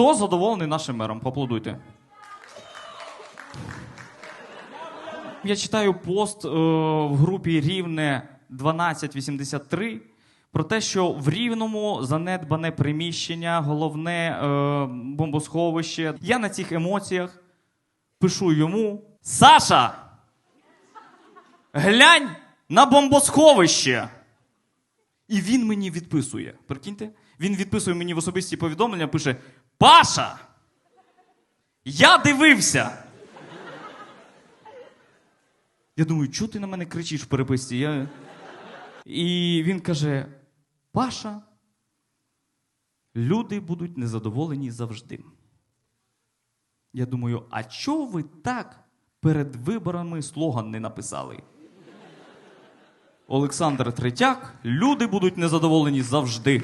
Хто задоволений нашим мером? Поаплодуйте. Я читаю пост е, в групі Рівне 1283 про те, що в Рівному занедбане приміщення, головне е, бомбосховище. Я на цих емоціях пишу йому: Саша! Глянь на бомбосховище! І він мені відписує. Прикиньте? Він відписує мені в особисті повідомлення, пише: Паша! Я дивився! Я думаю, чого ти на мене кричиш в переписці? Я... І він каже: Паша, люди будуть незадоволені завжди. Я думаю, а чого ви так перед виборами слоган не написали? Олександр Третяк, люди будуть незадоволені завжди.